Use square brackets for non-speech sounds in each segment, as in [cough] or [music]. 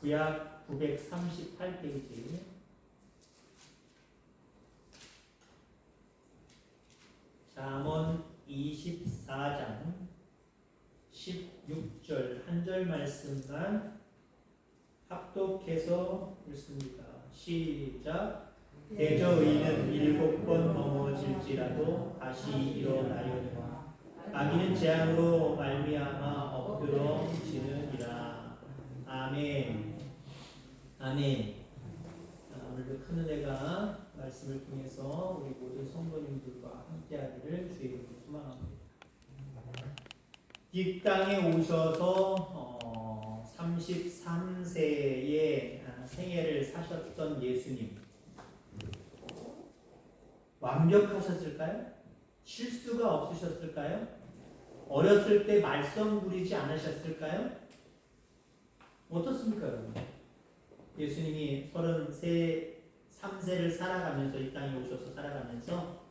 구약 938페이지. 잠언 24장 16절 한 절 말씀만 합독해서 읽습니다. 시작. 대저 의는 일곱 번 넘어질지라도 다시 일어나려니와 마귀는 재앙으로 말미암아 엎드러지느니라. 아멘. 아멘. 아, 오늘도 큰 은혜가 말씀을 통해서 우리 모든 성도님들과 함께하기를 주의 이름으로 소망합니다. 이 땅에 오셔서 어, 33세의 생애를 사셨던 예수님 완벽하셨을까요? 실수가 없으셨을까요? 어렸을 때 말썽 부리지 않으셨을까요? 어떻습니까, 여러분? 예수님이 33, 3세를 살아가면서 이 땅에 오셔서 살아가면서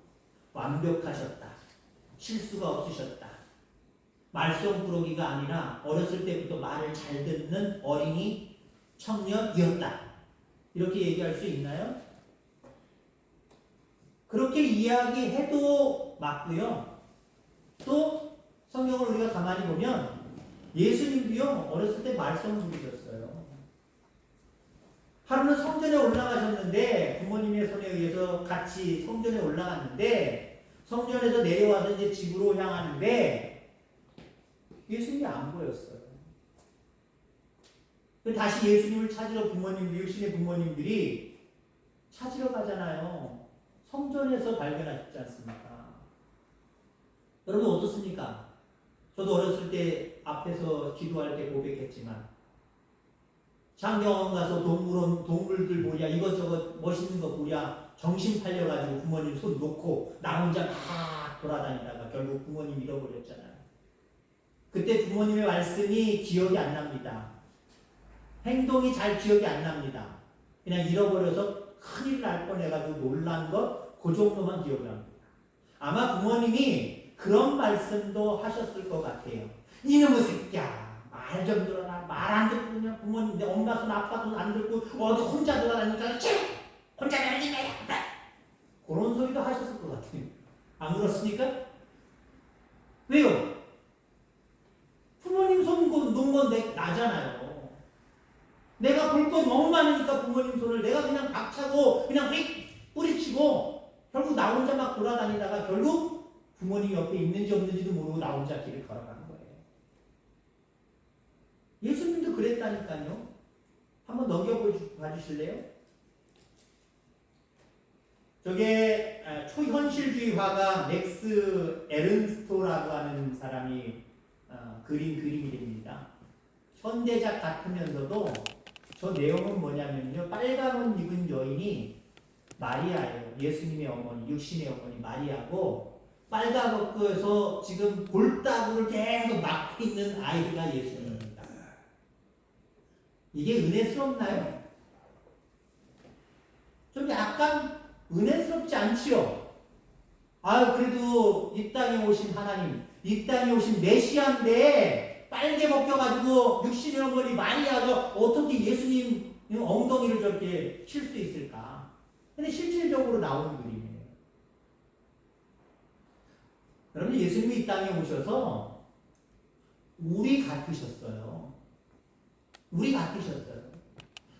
완벽하셨다. 실수가 없으셨다. 말썽꾸러기가 아니라 어렸을 때부터 말을 잘 듣는 어린이 청년이었다. 이렇게 얘기할 수 있나요? 그렇게 이야기해도 맞고요. 또 성경을 우리가 가만히 보면 예수님도요 어렸을 때 말썽 부리셨어요. 성전에 올라가셨는데 부모님의 손에 의해서 같이 성전에 올라갔는데 성전에서 내려와서 이제 집으로 향하는데 예수님이 안 보였어요. 다시 예수님을 찾으러 부모님들, 육신의 부모님들이 찾으러 가잖아요. 성전에서 발견하셨지 않습니까? 여러분 어떻습니까? 저도 어렸을 때 앞에서 기도할 때 고백했지만 장경원 가서 동물원 동물들 보랴 이것저것 멋있는 거 보랴 정신 팔려가지고 부모님 손 놓고 나 혼자 막 돌아다니다가 결국 부모님 잃어버렸잖아요. 그때 부모님의 말씀이 기억이 안 납니다. 행동이 잘 기억이 안 납니다. 그냥 잃어버려서 큰일 날 뻔해가지고 놀란 것 그 정도만 기억이 납니다. 아마 부모님이 그런 말씀도 하셨을 것 같아요. 이놈의 새끼야 말 좀 들어라 말 안 듣고 그냥 부모님 내 엄마 손 아빠 손 안 듣고 어디 혼자 돌아다니니까 치 혼자 다니지 마 그런 소리도 하셨을 것 같아요. 안 그렇습니까? 왜요? 부모님 손 놓은 건 내, 나잖아요. 내가 볼거 너무 많으니까 부모님 손을 내가 그냥 박차고 그냥 휙 뿌리치고 결국 나 혼자 막 돌아다니다가 결국 부모님 옆에 있는지 없는지도 모르고 나 혼자 길을 걸어가는 그랬다니까요. 한번 넘겨봐 주실래요? 저게 아, 초현실주의 화가 맥스 에른스토라고 하는 사람이 어, 그린 그림이 됩니다. 현대작 같으면서도 저 내용은 뭐냐면요. 빨간 옷 입은 여인이 마리아예요. 예수님의 어머니, 육신의 어머니 마리아고 빨간 옷에서 지금 볼따구를 계속 막고 있는 아이가 예수님입니다. 이게 은혜스럽나요? 좀 약간 은혜스럽지 않지요? 아 그래도 이 땅에 오신 하나님, 이 땅에 오신 메시아인데 빨개 벗겨가지고 육신의 어머니 마리아가 어떻게 예수님 엉덩이를 저렇게 칠 수 있을까? 근데 실질적으로 나오는 그림이에요. 여러분 예수님이 이 땅에 오셔서 우리 같으셨어요. 우리 같으셨어요.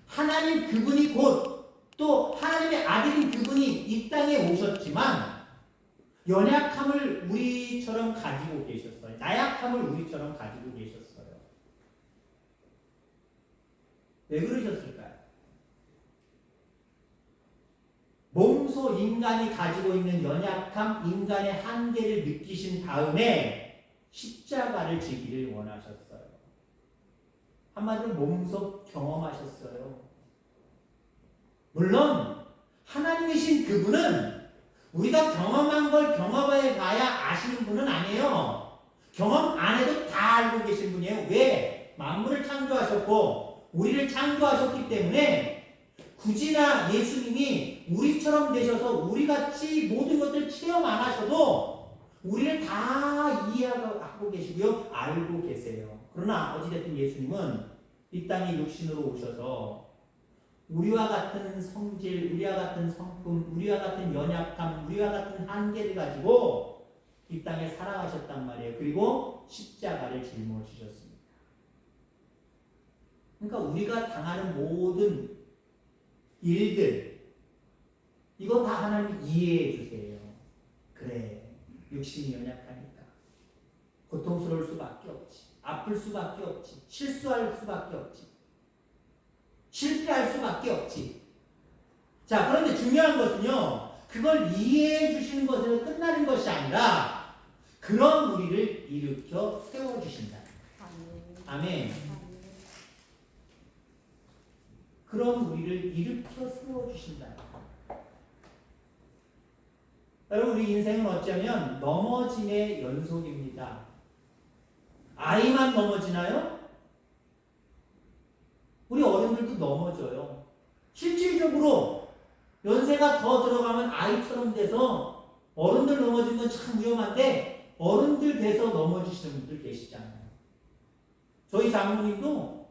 하나님 그분이 곧 또 하나님의 아들인 그분이 이 땅에 오셨지만 연약함을 우리처럼 가지고 계셨어요. 나약함을 우리처럼 가지고 계셨어요. 왜 그러셨을까요? 몸소 인간이 가지고 있는 연약함, 인간의 한계를 느끼신 다음에 십자가를 지기를 원하셨어요. 한마디로 몸소 경험하셨어요. 물론 하나님이신 그분은 우리가 경험한 걸 경험해 봐야 아시는 분은 아니에요. 경험 안 해도 다 알고 계신 분이에요. 왜? 만물을 창조하셨고 우리를 창조하셨기 때문에 굳이나 예수님이 우리처럼 되셔서 우리같이 모든 것들 체험 안 하셔도 우리를 다 이해하고 계시고요. 알고 계세요. 그러나 어찌됐든 예수님은 이 땅에 육신으로 오셔서 우리와 같은 성질, 우리와 같은 성품, 우리와 같은 연약함, 우리와 같은 한계를 가지고 이 땅에 살아가셨단 말이에요. 그리고 십자가를 짊어지셨습니다. 그러니까 우리가 당하는 모든 일들 이거 다 하나님 이해해 주세요. 그래 육신이 연약하니까 고통스러울 수밖에 없지. 아플 수밖에 없지. 실수할 수밖에 없지. 실패할 수밖에 없지. 자, 그런데 중요한 것은요, 그걸 이해해 주시는 것으로 끝나는 것이 아니라, 그런 우리를 일으켜 세워주신다. 아멘. 그런 우리를 일으켜 세워주신다. 여러분, 우리 인생은 어쩌면 넘어짐의 연속입니다. 아이만 넘어지나요? 우리 어른들도 넘어져요. 실질적으로 연세가 더 들어가면 아이처럼 돼서 어른들 넘어지는 건 참 위험한데 어른들 돼서 넘어지시는 분들 계시잖아요. 저희 장모님도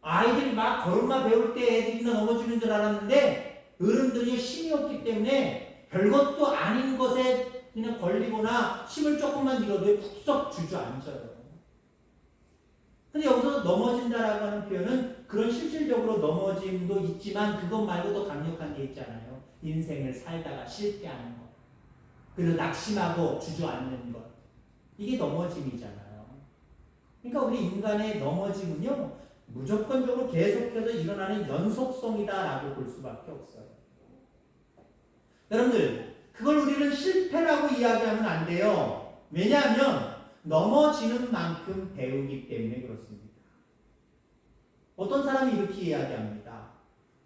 아이들이 막 걸음마 배울 때 애들이나 넘어지는 줄 알았는데 어른들이 힘이 없기 때문에 별것도 아닌 것에 그냥 걸리거나 힘을 조금만 잃어도 푹썩 주저앉아요. 근데 여기서 넘어진다라고 하는 표현은 그런 실질적으로 넘어짐도 있지만 그것 말고도 강력한 게 있잖아요. 인생을 살다가 실패하는 것. 그리고 낙심하고 주저앉는 것. 이게 넘어짐이잖아요. 그러니까 우리 인간의 넘어짐은요, 무조건적으로 계속해서 일어나는 연속성이다라고 볼 수밖에 없어요. 여러분들, 그걸 우리는 실패라고 이야기하면 안 돼요. 왜냐하면 넘어지는 만큼 배우기 때문에 그렇습니다. 어떤 사람이 이렇게 이야기합니다.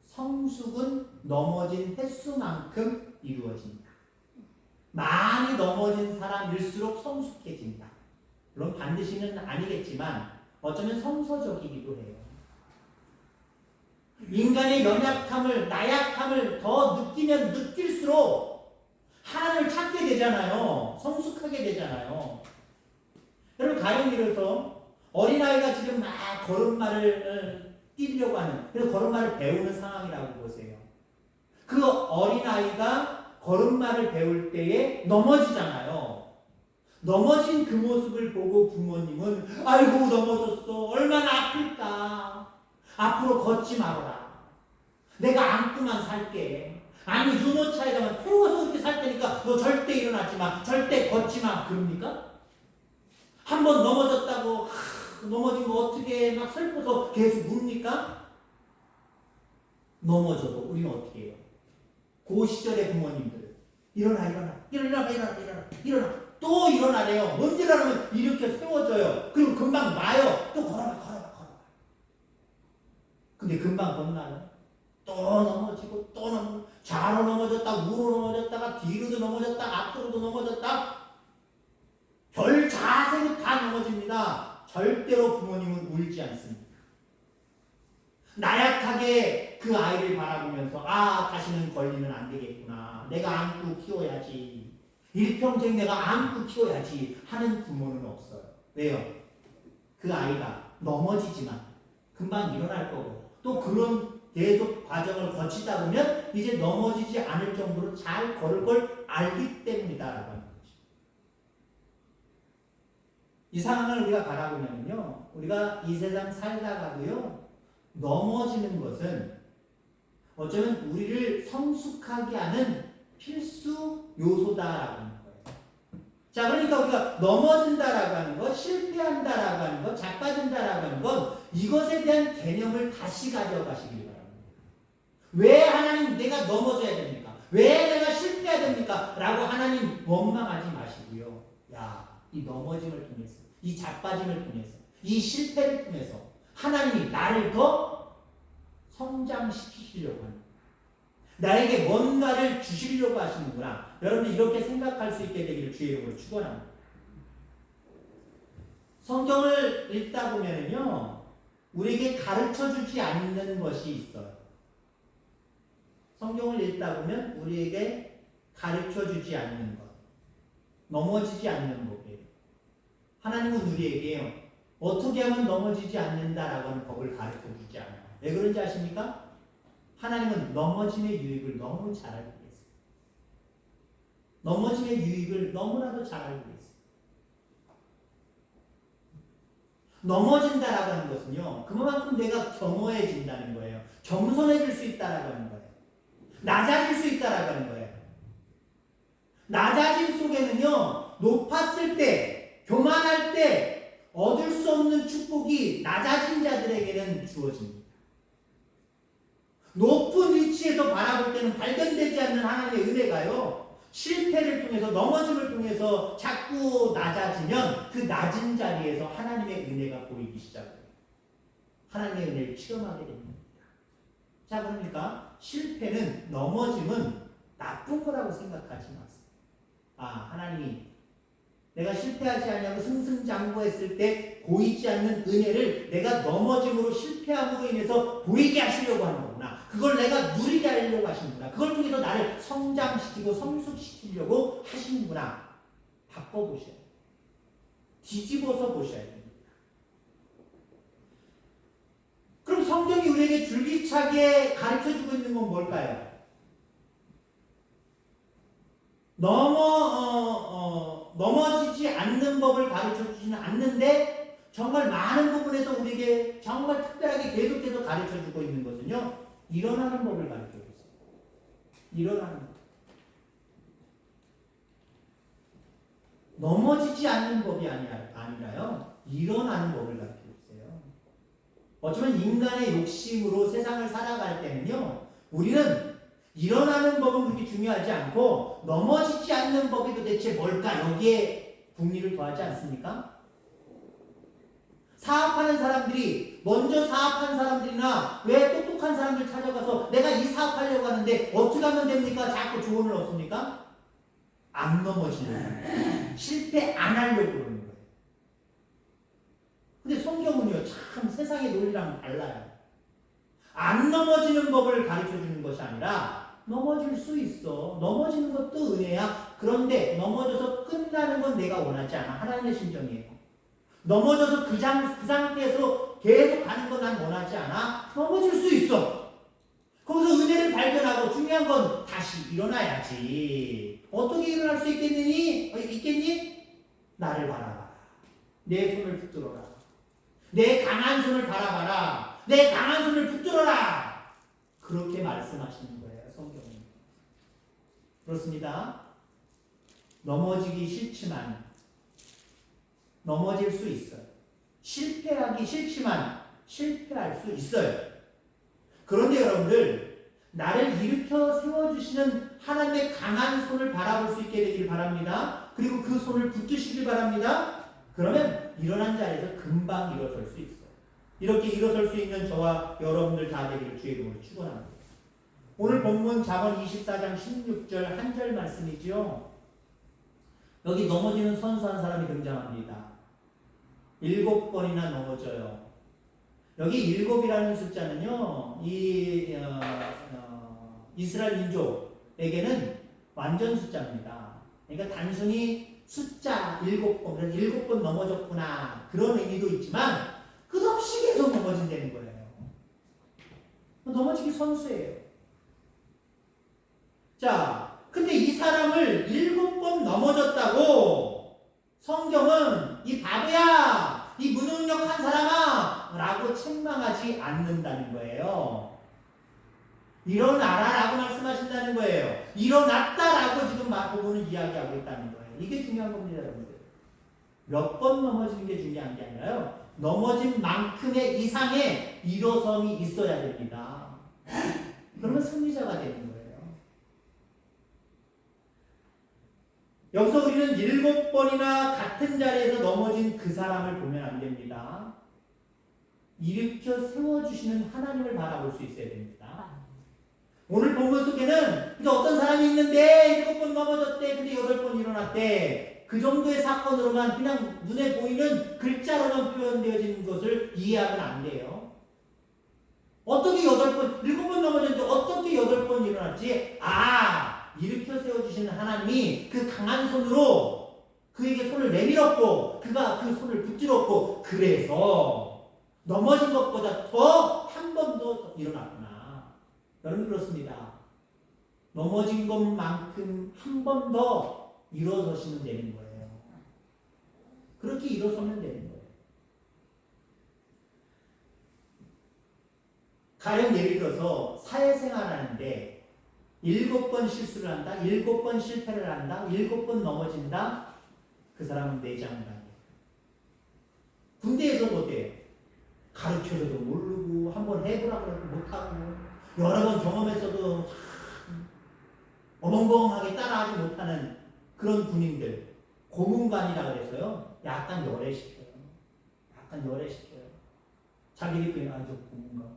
성숙은 넘어진 횟수만큼 이루어진다. 많이 넘어진 사람일수록 성숙해진다. 물론 반드시는 아니겠지만 어쩌면 성서적이기도 해요. 인간의 연약함을, 나약함을 더 느끼면 느낄수록 하나님을 찾게 되잖아요. 성숙하게 되잖아요. 여러분, 가령 들어서 어린아이가 지금 막 걸음마를 뛰려고 하는, 그래서 걸음마를 배우는 상황이라고 보세요. 그 어린아이가 걸음마를 배울 때에 넘어지잖아요. 넘어진 그 모습을 보고 부모님은 아이고 넘어졌어 얼마나 아플까 앞으로 걷지 말아라 내가 안고만 살게 아니 유모차에다가 태워서 이렇게 살 테니까 너 절대 일어나지 마 절대 걷지 마 그럽니까? 한 번 넘어졌다고 하, 넘어진 거 어떻게 막 슬퍼서 계속 웁니까? 넘어져도 우리는 어떻게 해요? 그 시절의 부모님들 일어나 일어나 일어나 일어나 일어나 일어나 또 일어나래요. 알면 이렇게 세워져요. 그리고 금방 나요. 또 걸어봐, 걸어봐, 걸어봐. 근데 금방 겁나요. 또 넘어지고 또 넘어 좌로 넘어졌다, 우로 넘어졌다가 뒤로도 넘어졌다, 앞으로도 넘어졌다. 별 자세로 다 넘어집니다. 절대로 부모님은 울지 않습니다. 나약하게 그 아이를 바라보면서 아 다시는 걸리면 안 되겠구나. 내가 안고 키워야지. 일평생 내가 안고 키워야지 하는 부모는 없어요. 왜요? 그 아이가 넘어지지만 금방 일어날 거고 또 그런 계속 과정을 거치다 보면 이제 넘어지지 않을 정도로 잘 걸을 걸 알기 때문이다라고 하는 거죠. 이 상황을 우리가 바라보면요, 우리가 이 세상 살다가도요 넘어지는 것은 어쩌면 우리를 성숙하게 하는 필수 요소다라고 하는 거예요. 자, 그러니까 우리가 넘어진다라고 하는 것, 실패한다라고 하는 것, 자빠진다라고 하는 것, 이것에 대한 개념을 다시 가져가시길 바랍니다. 왜 하나님 내가 넘어져야 됩니까? 왜 내가 실패해야 됩니까? 라고 하나님 원망하지 마시고요. 야, 이 넘어짐을 통해서, 이 자빠짐을 통해서, 이 실패를 통해서 하나님이 나를 더 성장시키시려고 합니다. 나에게 뭔가를 주시려고 하시는구나. 여러분 이렇게 생각할 수 있게 되기를 주의 이름으로 축원합니다. 성경을 읽다 보면요, 우리에게 가르쳐 주지 않는 것이 있어요. 성경을 읽다 보면 우리에게 가르쳐 주지 않는 것, 넘어지지 않는 법이에요. 하나님은 우리에게요, 어떻게 하면 넘어지지 않는다라고 하는 법을 가르쳐 주지 않아요. 왜 그런지 아십니까? 하나님은 넘어짐의 유익을 너무 잘 알고 계세요. 넘어짐의 유익을 너무나도 잘 알고 계세요. 넘어진다라고 하는 것은요, 그만큼 내가 겸허해진다는 거예요. 겸손해질 수 있다라고 하는 거예요. 낮아질 수 있다라고 하는 거예요. 낮아짐 속에는요, 높았을 때, 교만할 때, 얻을 수 없는 축복이 낮아진 자들에게는 주어집니다. 높은 위치에서 바라볼 때는 발견되지 않는 하나님의 은혜가요, 실패를 통해서, 넘어짐을 통해서 자꾸 낮아지면 그 낮은 자리에서 하나님의 은혜가 보이기 시작해요. 하나님의 은혜를 체험하게 됩니다. 자, 그러니까 실패는, 넘어짐은 나쁜 거라고 생각하지 마세요. 아, 하나님이 내가 실패하지 않냐고 승승장구했을 때 보이지 않는 은혜를 내가 넘어짐으로 실패함으로 인해서 보이게 하시려고 하는 거구나. 그걸 내가 누리게 하려고 하시는구나. 그걸 통해서 나를 성장시키고 성숙시키려고 하시는구나. 바꿔보셔야 돼요. 뒤집어서 보셔야 됩니다. 그럼 성경이 우리에게 줄기차게 가르쳐 주고 있는 건 뭘까요? 넘어 어, 어, 넘어지지 않는 법을 가르쳐 주지는 않는데 정말 많은 부분에서 우리에게 정말 특별하게 계속해서 가르쳐 주고 있는 것은요 일어나는 법을 가르쳐 주세요. 일어나는 법. 넘어지지 않는 법이 아니라, 아니라요 일어나는 법을 가르쳐 주세요. 어쩌면 인간의 욕심으로 세상을 살아갈 때는요 우리는 일어나는 법은 그렇게 중요하지 않고 넘어지지 않는 법이 도대체 뭘까 여기에 국리를 더하지 않습니까? 사업하는 사람들이 먼저 사업한 사람들이나 왜 똑똑한 사람들 찾아가서 내가 이 사업하려고 하는데 어떻게 하면 됩니까? 자꾸 조언을 얻습니까? 안 넘어지는. 실패 안 하려고 그러는. 근데 성경은요 참 세상의 논리랑 달라요. 안 넘어지는 법을 가르쳐 주는 것이 아니라 넘어질 수 있어. 넘어지는 것도 은혜야. 그런데 넘어져서 끝나는 건 내가 원하지 않아. 하나님의 심정이에요. 넘어져서 그, 장, 그 상태에서 계속 가는 건 난 원하지 않아. 넘어질 수 있어. 거기서 은혜를 발견하고 중요한 건 다시 일어나야지. 어떻게 일어날 수 있겠니? 어, 있겠니? 나를 바라봐라. 내 손을 붙들어라. 내 강한 손을 바라봐라. 내 강한 손을 붙들어라. 그렇게 말씀하시는 거예요, 성경은. 그렇습니다. 넘어지기 싫지만 넘어질 수 있어요. 실패하기 싫지만 실패할 수 있어요. 그런데 여러분들 나를 일으켜 세워주시는 하나님의 강한 손을 바라볼 수 있게 되길 바랍니다. 그리고 그 손을 붙드시길 바랍니다. 그러면 일어난 자리에서 금방 일어설 수 있어요. 이렇게 일어설 수 있는 저와 여러분들 다 되기를 주의 이름으로 축원합니다. 오늘 본문 자언 24장 16절 한 절 말씀이지요. 여기 넘어지는 선수한 사람이 등장합니다. 일곱 번이나 넘어져요. 여기 일곱이라는 숫자는요, 이 어, 어, 이스라엘 민족에게는 완전 숫자입니다. 그러니까 단순히 숫자 일곱 번, 그래서 일곱 번 넘어졌구나 그런 의미도 있지만 끝없이 계속 넘어진다는 거예요. 넘어지기 선수예요. 자, 근데 이 사람을 일곱 번 넘어졌다고 성경은 이 바보야, 이 무능력한 사람아 라고 책망하지 않는다는 거예요. 일어나라라고 말씀하신다는 거예요. 일어났다라고 지금 마태복음은 이야기하고 있다는 거예요. 이게 중요한 겁니다, 여러분들. 몇 번 넘어지는 게 중요한 게 아니라요. 넘어진 만큼의 이상의 일어섬이 있어야 됩니다. 그러면 승리자가 되는 거예요. 여기서 우리는 일곱 번이나 같은 자리에서 넘어진 그 사람을 보면 안 됩니다. 일으켜 세워주시는 하나님을 바라볼 수 있어야 됩니다. 오늘 본문 속에는 근데 어떤 사람이 있는데 일곱 번 넘어졌대 근데 여덟 번 일어났대 그 정도의 사건으로만 그냥 눈에 보이는 글자로만 표현되어지는 것을 이해하면 안 돼요. 어떻게 여덟 번, 일곱 번 넘어졌는데 어떻게 여덟 번 일어났지? 아, 일으켜 세워주시는 하나님이 그 강한 손으로 그에게 손을 내밀었고 그가 그 손을 붙들었고 그래서 넘어진 것보다 더 한 번 더 일어났구나. 여러분 그렇습니다. 넘어진 것만큼 한 번 더 일어서시면 되는 거예요. 그렇게 일어서면 되는 거예요. 가령 예를 들어서 사회생활 하는데 일곱 번 실수를 한다, 일곱 번 실패를 한다, 일곱 번 넘어진다, 그 사람은 내장을 합니다. 군대에서도 어때요? 가르쳐줘도 모르고, 한번 해보라고 해도 못하고, 여러 번 경험했어도 참 어벙벙하게 따라하지 못하는 그런 군인들, 고문관이라 그래서요, 약간 열애시켜요. 약간 열애시켜요. 자기들끼리 그냥 아저 고문관.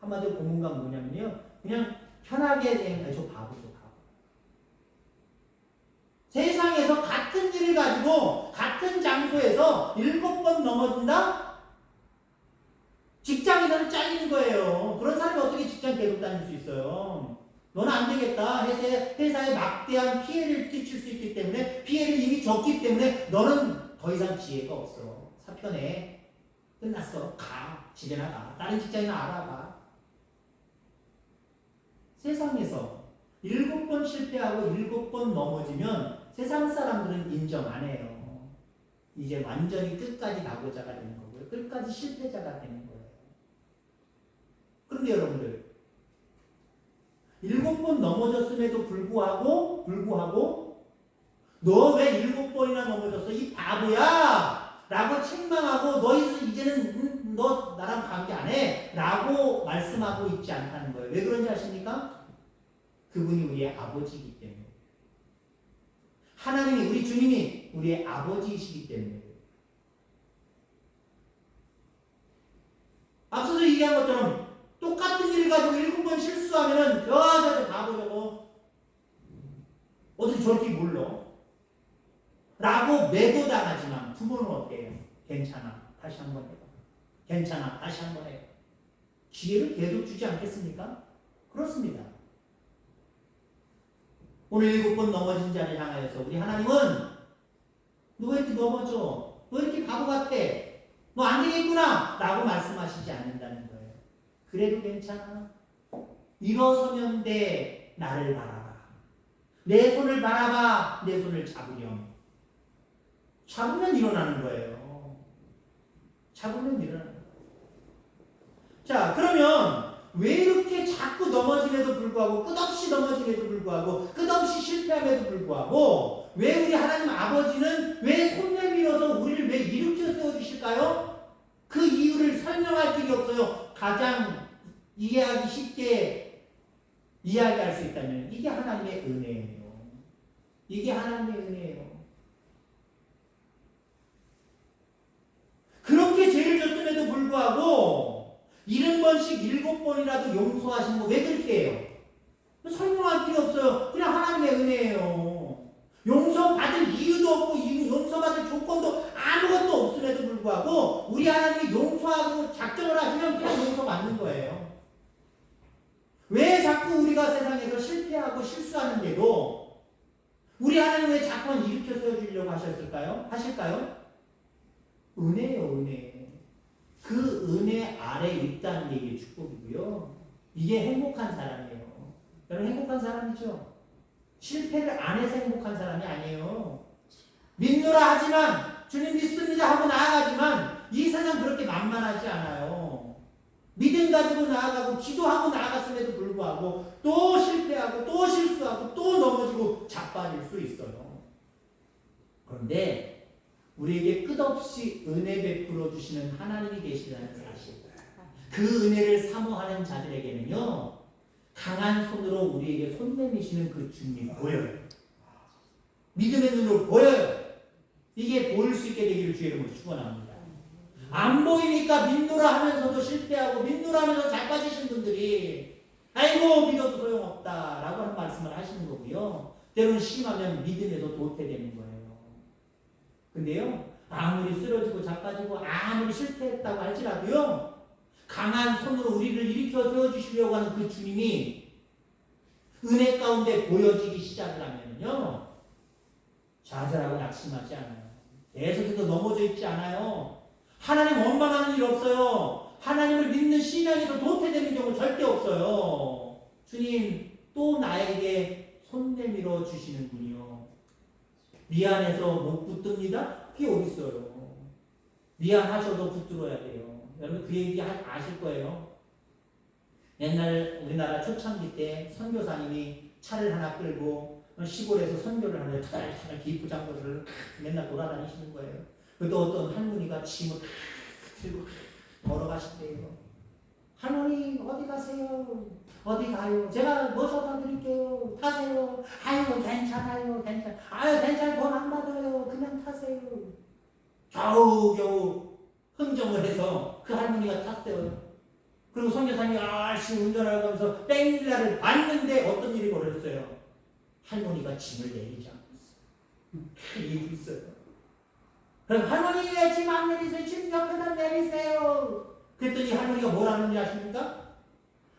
한마디로 고문관 뭐냐면요, 그냥 편하게 저 바보죠, 바보. 세상에서 같은 일을 가지고 같은 장소에서 일곱 번 넘어진다? 직장에서는 잘리는 거예요. 그런 사람이 어떻게 직장 계속 다닐 수 있어요? 너는 안 되겠다. 회사에, 회사에 막대한 피해를 끼칠 수 있기 때문에 피해를 이미 줬기 때문에 너는 더 이상 지혜가 없어. 사표내. 끝났어. 가. 집에나 가. 다른 직장이나 알아봐. 세상에서 일곱 번 실패하고 일곱 번 넘어지면 세상 사람들은 인정 안 해요. 이제 완전히 끝까지 가고자가 되는 거고요. 끝까지 실패자가 되는 거예요. 그런데 여러분들 일곱 번 넘어졌음에도 불구하고 불구하고 너 왜 일곱 번이나 넘어졌어? 이 바보야! 라고 책망하고 너 이제- 이제는 음, 너 나랑 관계 안 해! 라고 말씀하고 있지 않다는 거예요. 왜 그런지 아십니까? 그분이 우리의 아버지이기 때문에. 하나님이 우리 주님이 우리의 아버지이시기 때문에. 앞서서 얘기한 것처럼 똑같은 일을 가지고 일곱 번 실수하면은 여자들 바보 저거 어떻게 저렇게 몰라? 라고 매도 당하지만 부모는 어때요? 괜찮아 다시 한 번 해봐 괜찮아 다시 한 번 해 기회를 계속 주지 않겠습니까? 그렇습니다 오늘 일곱 번 넘어진 자를 향하여서 우리 하나님은 너왜 이렇게 넘어져? 너 이렇게 바보 같아? 너안 되겠구나! 라고 말씀하시지 않는다는 거예요. 그래도 괜찮아. 일어서면 돼. 나를 바라봐. 내 손을 바라봐. 내 손을 잡으렴. 잡으면 일어나는 거예요. 잡으면 일어나는 거예요. 자, 그러면 왜 이렇게 자꾸 넘어짐에도 불구하고 끝없이 넘어짐에도 불구하고 끝없이 실패함에도 불구하고 왜 우리 하나님 아버지는 왜손 내밀어서 우리를 왜 일으켜 세워주실까요? 그 이유를 설명할 길이 없어요. 가장 이해하기 쉽게 이야기할 수 있다면 이게 하나님의 은혜예요. 이게 하나님의 은혜예요. 그렇게 죄를 졌음에도 불구하고 일흔 번씩 일곱 번이라도 용서하신 거 왜 그렇게 해요? 설명할 필요 없어요. 그냥 하나님의 은혜예요. 용서받을 이유도 없고 이- 용서받을 조건도 아무것도 없음에도 불구하고 우리 하나님이 용서하고 작정을 하시면 그냥 용서받는 거예요. 왜 자꾸 우리가 세상에서 실패하고 실수하는데도 우리 하나님 왜 자꾸만 일으켜 세워주려고 하셨을까요? 하실까요? 은혜요 은혜. 그 은혜 아래 있다는 게 이게 축복이고요. 이게 행복한 사람이에요. 여러분 행복한 사람이죠? 실패를 안 해서 행복한 사람이 아니에요. 믿노라 하지만 주님 믿습니다 하고 나아가지만 이 세상 그렇게 만만하지 않아요. 믿음 가지고 나아가고 기도하고 나아갔음에도 불구하고 또 실패하고 또 실수하고 또 넘어지고 자빠질 수 있어요. 그런데 우리에게 끝없이 은혜 베풀어 주시는 하나님이 계시다는 사실. 그 은혜를 사모하는 자들에게는요. 강한 손으로 우리에게 손 내미시는 그 주님이 보여요. 믿음의 눈으로 보여요. 이게 보일 수 있게 되기를 주의 이름으로 축원합니다. 안 보이니까 믿노라 하면서도 실패하고 믿노라 하면서 잘 빠지신 분들이 아이고 믿어도 소용없다라고 하는 말씀을 하시는 거고요. 때로는 심하면 믿음에도 도태되는 거예요. 근데요 아무리 쓰러지고 자빠지고 아무리 실패했다고 할지라도요 강한 손으로 우리를 일으켜 세워주시려고 하는 그 주님이 은혜 가운데 보여지기 시작을 하면요 좌절하고 낙심하지 않아요. 계속해서 넘어져 있지 않아요. 하나님 원망하는 일 없어요. 하나님을 믿는 신앙에서 도태되는 경우 절대 없어요. 주님 또 나에게 손 내밀어 주시는군요. 미안해서 못 붙듭니다. 그게 어딨어요. 미안하셔도 붙들어야 돼요. 여러분 그 얘기 하- 아실 거예요. 옛날 우리나라 초창기 때 선교사님이 차를 하나 끌고 시골에서 선교를 하는데 탈탈 기부장거를 맨날 돌아다니시는 거예요. 그또 어떤 할머니가 짐을 다 들고 걸어가신대요. 할머니 어디 가세요? 어디 가요? 제가 모셔다 드릴게요. 타세요. 아유 괜찮아요. 괜찮. 아유 괜찮. 돈안 받아요. 그냥 타세요. 겨우겨우 흥정을 해서 그 할머니가 탔대요. 그리고 선교사님이 열심히 운전을 하면서 뺑글라를 봤는데 어떤 일이 벌어졌어요? 할머니가 짐을 내리지 않고 있어요. [laughs] 이고 있어요. 그럼 할머니 왜 짐 안 내리세요? 짐 옆에다 내리세요. 그랬더니 할머니가 뭐라는지 아십니까?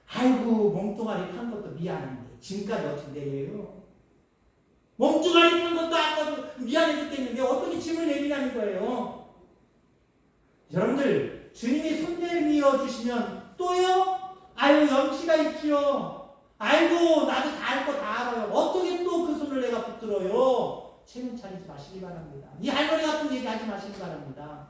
아이고 몸뚱아리 탄 것도 미안한데 짐까지 어찌 내려요? 몸뚱아리 탄 것도 아까도 미안해 죽겠는데 어떻게 짐을 내리냐는 거예요. 여러분들 주님이 손 내밀어 주시면 또요? 아유 염치가 있지요. 아이고 나도 다알거다 알아요. 어떻게 또 그 손을 내가 붙들어요? 체면 차리지 마시기 바랍니다. 이 할머니 같은 얘기 하지 마시기 바랍니다.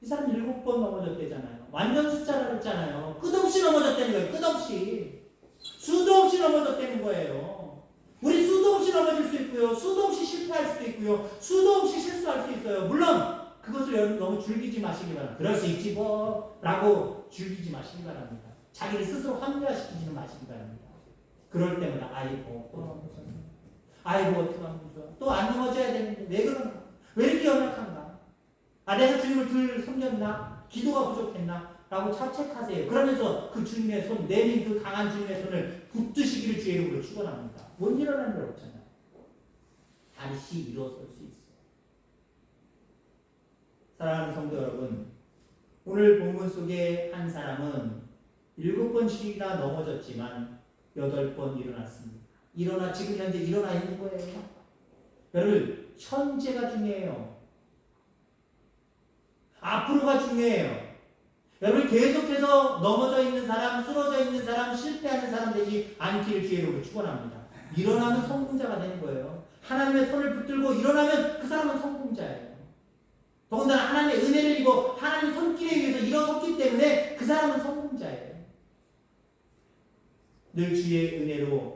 이 사람 일곱 번 넘어졌대잖아요. 완전 숫자를 했잖아요. 끝없이 넘어졌다는 거예요. 끝없이. 수도 없이 넘어졌다는 거예요. 우리 수도 없이 넘어질 수 있고요. 수도 없이 실패할 수도 있고요. 수도 없이 실수할 수 있어요. 물론 그것을 여러분 너무 즐기지 마시기 바랍니다. 그럴 수 있지 뭐 라고 즐기지 마시기 바랍니다. 자기를 스스로 합리화시키지는 마시기 바랍니다. 그럴 때마다 아이고. 아이고 좋아. 또안 넘어져야 되는데 왜 그런가? 왜 이렇게 연약한가? 아 내가 주님을 덜 섬겼나? 기도가 부족했나? 라고 자책하세요. 그러면서 그 주님의 손, 내민 그 강한 주님의 손을 붙드시기를 주의 이름으로 축원합니다. 못 일어나는 일 없잖아요. 다시 일어설 수 있어요. 사랑하는 성도 여러분, 오늘 본문 속에 한 사람은 일곱 번씩이나 넘어졌지만 여덟 번 일어났습니다. 일어나 지금 현재 일어나 있는 거예요. 여러분 현재가 중요해요. 앞으로가 중요해요. 여러분 계속해서 넘어져 있는 사람, 쓰러져 있는 사람, 실패하는 사람 되지 않기를 주의로 축원합니다. 일어나면 성공자가 되는 거예요. 하나님의 손을 붙들고 일어나면 그 사람은 성공자예요. 더군다나 하나님의 은혜를 입어 하나님 손길에 의해서 일어섰기 때문에 그 사람은 성공자예요. 늘 주의 은혜로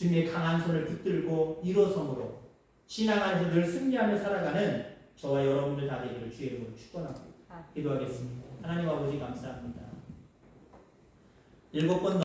주님의 강한 손을 붙들고 일어섬으로 신앙 안에서 늘 승리하며 살아가는 저와 여러분들 다 되기를 주의 이름으로 축원합니다. 기도하겠습니다. 하나님 아버지 감사합니다. 일곱 번